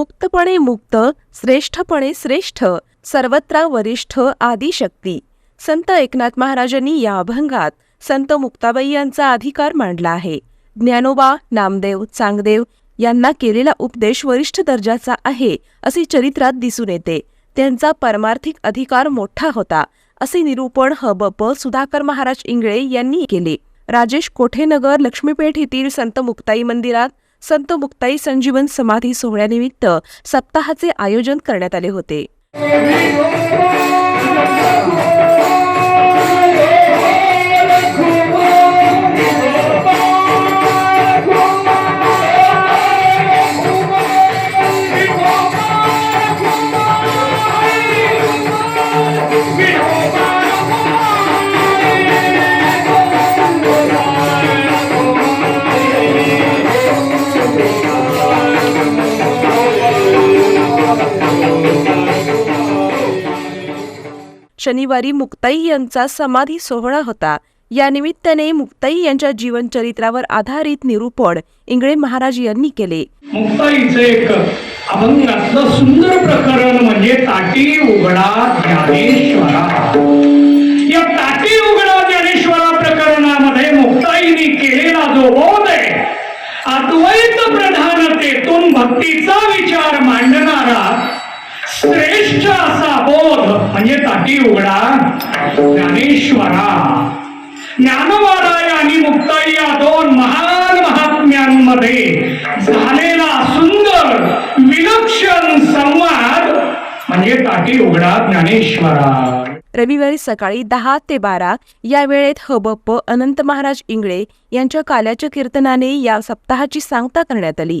मुक्तपणे मुक्त श्रेष्ठपणे श्रेष्ठ सर्वत्र वरिष्ठ आदिशक्ती. संत एकनाथ महाराजांनी या अभंगात संत मुक्ताबाई यांचा अधिकार मांडला आहे. ज्ञानोबा नामदेव चांगदेव यांना केलेला उपदेश वरिष्ठ दर्जाचा आहे असे चरित्रात दिसून येते. त्यांचा परमार्थिक अधिकार मोठा होता असे निरूपण हबप सुधाकर महाराज इंगळे यांनी केले. राजेश कोठेनगर लक्ष्मीपेठ येथील संत मुक्ताई मंदिरात संत मुक्ताई संजीवन समाधी सोहळ्यानिमित्त सप्ताहाचे आयोजन करण्यात आले होते. शनिवारी मुक्ताई यांचा समाधी सोहळा होता. या निमित्ताने मुक्ताई यांच्या जीवनचरित्रावर आधारित निरूपण इंगळे महाराज यांनी केले. मुक्ताईचं एक अभंगातलं सुंदर प्रकरण म्हणजे ताटी उघडा ज्ञानेश्वरा. या ताटी उघडा ज्ञानेश्वरा प्रकरणामध्ये मुक्ताईने केलेला जो बोध आहे अद्वैत प्रधानतेतून भक्तीचा विचार मांडणारा बोध म्हणजे ताटी उघडा. ज्ञानेश्वरा. ज्ञानवाराय आणि मुक्ताई या दोन महान महात्म्यांमध्ये झालेला सुंदर विलक्षण संवाद म्हणजे ताटी उघडा ज्ञानेश्वरा. रविवारी सकाळी दहा ते बारा या वेळेत हबप्प अनंत महाराज इंगळे यांच्या काल्याच्या कीर्तनाने या सप्ताहाची सांगता करण्यात आली.